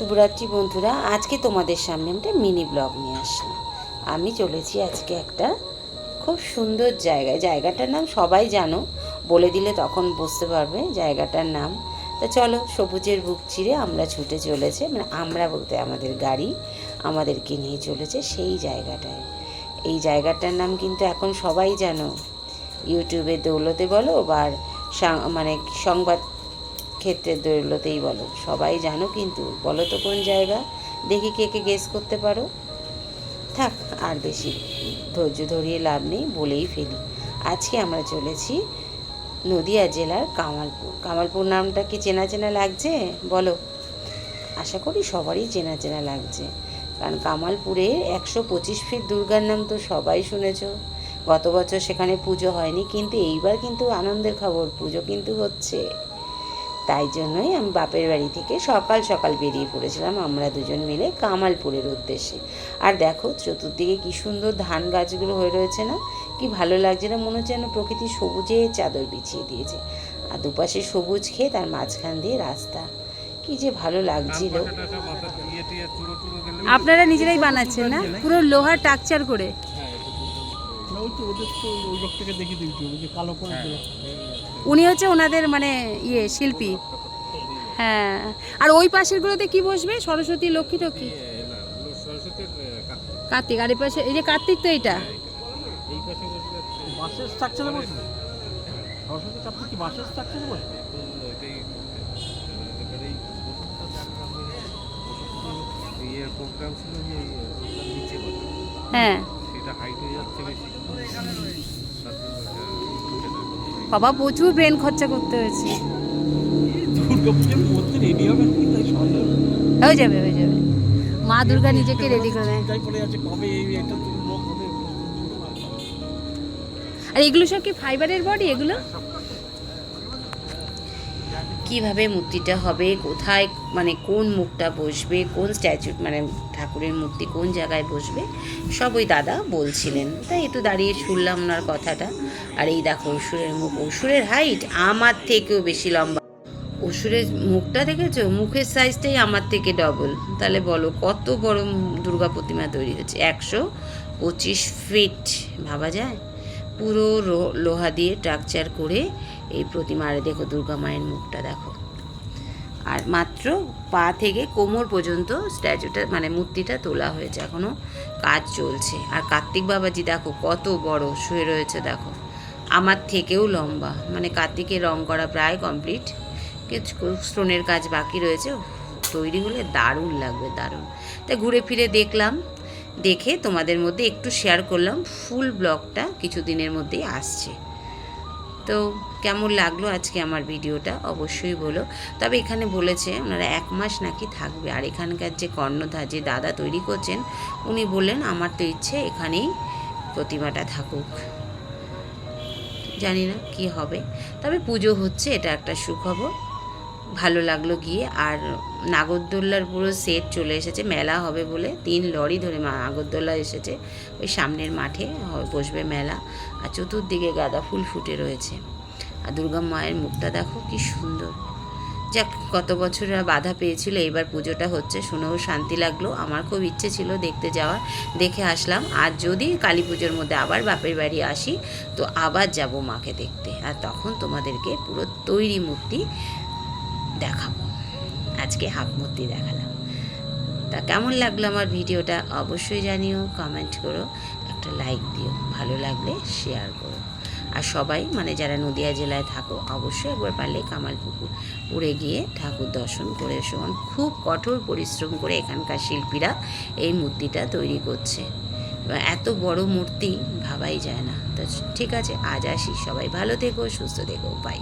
শুভরাত্রি বন্ধুরা। আজকে তোমাদের সামনে একটা মিনি ব্লগ নিয়ে আসলাম। আমি চলেছি আজকে একটা খুব সুন্দর জায়গায়। জায়গাটার নাম সবাই জানো, বলে দিলে তখন বুঝতে পারবে জায়গাটার নাম। তা চলো, সবুজের বুক চিরে আমরা ছুটে চলেছে। মানে আমরা বলতে আমাদের গাড়ি আমাদেরকে নিয়ে চলেছে সেই জায়গাটায়। এই জায়গাটার নাম কিন্তু এখন সবাই জানো। ইউটিউবে দৌলতে বলো বা মানে সংবাদ ক্ষেত্রের দৌলতেই বলো। সবাই জানো কিন্তু, বলো তো কোন জায়গা? দেখি কে কে গেস করতে পারো। থাক, আর বেশি ধৈর্য ধরিয়ে লাভ নেই বলেই ফেলি। আজকে আমরা চলেছি নদিয়া জেলার কামালপুর। কামালপুর নামটা কি চেনা চেনা লাগছে? বলো। আশা করি সবারই চেনা চেনা লাগছে। কারণ কামালপুরে একশো পঁচিশ ফিট দুর্গার নাম তো সবাই শুনেছ। গত বছর সেখানে পুজো হয়নি, কিন্তু এইবার কিন্তু আনন্দের খবর, পুজো কিন্তু হচ্ছে। তাই জন্যই আমি বাপের বাড়ি থেকে সকাল সকাল বেরিয়ে পড়েছিলাম আমরা দুজন মিলে কামালপুরের উদ্দেশ্যে। আর দেখো চতুর্দিকে কি সুন্দর ধান গাছগুলো হয়ে রয়েছে না? কি ভালো লাগছে না? মনে হচ্ছে যেন প্রকৃতি সবুজে চাদর বিছিয়ে দিয়েছে। আর দুপাশে সবুজ খেয়ে তার মাঝখান দিয়ে রাস্তা। কি যে ভালো লাগছিল। আপনারা নিজেরাই বানাচ্ছেন না? পুরো লোহার টাকচার করে। ওই তো ওদের তো ওই লোক থেকে দেখি যে কালো করে দিল উনি হচ্ছে ওনাদের মানে ইয়ে শিল্পী। হ্যাঁ। আর ওই পাশের পাশেরগুলোতে কি বসবে? সরস্বতী লক্ষ্মী টক্ষ্মী? কার্তিক। আর এই পাশে এই যে কার্তিক তো এইটা? হ্যাঁ। সেটা হাইট হয়ে যাচ্ছে বেশি। বাবা প্রচুর ব্রেন খরচা করতে হয়েছে। হয়ে যাবে হয়ে যাবে। মা দুর্গা নিজেকে রেডি করে। আর এগুলো সব কি ফাইবারের বডি এগুলো? কীভাবে মূর্তিটা হবে, কোথায় মানে কোন মুখটা বসবে, কোন স্ট্যাচু মানে ঠাকুরের মূর্তি কোন জায়গায় বসবে, সব ওই দাদা বলছিলেন। তাই একটু দাঁড়িয়ে শুনলাম ওনার কথাটা। আর এই দেখো অসুরের মুখ, অসুরের হাইট আমার থেকেও বেশি লম্বা। অসুরের মুখটা দেখেছ? মুখের সাইজটাই আমার থেকে ডবল তাহলে বলো কত বড় দুর্গা প্রতিমা তৈরি হয়েছে? একশো পঁচিশ ফিট ভাবা যায়? পুরো লোহা দিয়ে স্ট্রাকচার করে এই প্রতিমা আর দেখো দুর্গা মায়ের মুখটা দেখো। আর মাত্র পা থেকে কোমর পর্যন্ত স্ট্যাচুটা মানে মূর্তিটা তোলা হয়েছে। এখনও কাজ চলছে। আর কার্তিক বাবাজি দেখো কত বড়, শুয়ে রয়েছে দেখো। আমার থেকেও লম্বা। মানে কার্তিকের রং করা প্রায় কমপ্লিট কিছু স্টোনের কাজ বাকি রয়েছে। তৈরি হলে দারুণ লাগবে, দারুণ। তাই ঘুরে ফিরে দেখলাম। দেখে তোমাদের মধ্যে একটু শেয়ার করলাম। ফুল ব্লগটা কিছু দিনের মধ্যেই আসছে। তো কেমন লাগল আজকে আমার ভিডিওটা? অবশ্যই বলো। তবে এখানে বলেছে ওনারা এক মাস নাকি থাকবে। আর এখানকার যে কর্ণধার, যে দাদা তৈরি করছেন, উনি বললেন, আমার তো ইচ্ছে এখানেই প্রতিমাটা থাকুক। জানি না কি হবে। তবে পুজো হচ্ছে, এটা একটা সুখবর। ভালো লাগল গিয়ে। আর নাগরদোল্লার পুরো সেট চলে এসেছে, মেলা হবে বলে। তিন লরি ধরে মা নাগরদোল্লা এসেছে, ওই সামনের মাঠে বসবে মেলা। আর চতুর্দিকে গাঁদা ফুল ফুটে রয়েছে। আর দুর্গা মায়ের মুখটা দেখো কি সুন্দর। যাক গত বছররা বাধা পেয়েছিল এবার পুজোটা হচ্ছে, শুনেও শান্তি লাগল। আমার খুব ইচ্ছে ছিল দেখতে যাওয়ার, দেখে আসলাম। আর যদি কালী পুজোর মধ্যে আবার বাপের বাড়ি আসি, তো আবার যাব মাকে দেখতে। আর তখন তোমাদেরকে পুরো তৈরি মূর্তি দেখাবো। আজকে হাফ মূর্তি দেখালাম। তা কেমন লাগল আমার ভিডিওটা অবশ্যই জানিও কমেন্ট করো, একটা লাইক দিও, ভালো লাগলে শেয়ার করো। আর সবাই মানে যারা নদিয়া জেলায় থাকো, অবশ্যই একবার পারলে কামালপুকুর উড়ে গিয়ে ঠাকুর দর্শন করে এসো। খুব কঠোর পরিশ্রম করে এখানকার শিল্পীরা এই মূর্তিটা তৈরি করছে। এত বড় মূর্তি ভাবাই যায় না। তো ঠিক আছে, আজ আসি। সবাই ভালো থেকো, সুস্থ থেকো বাই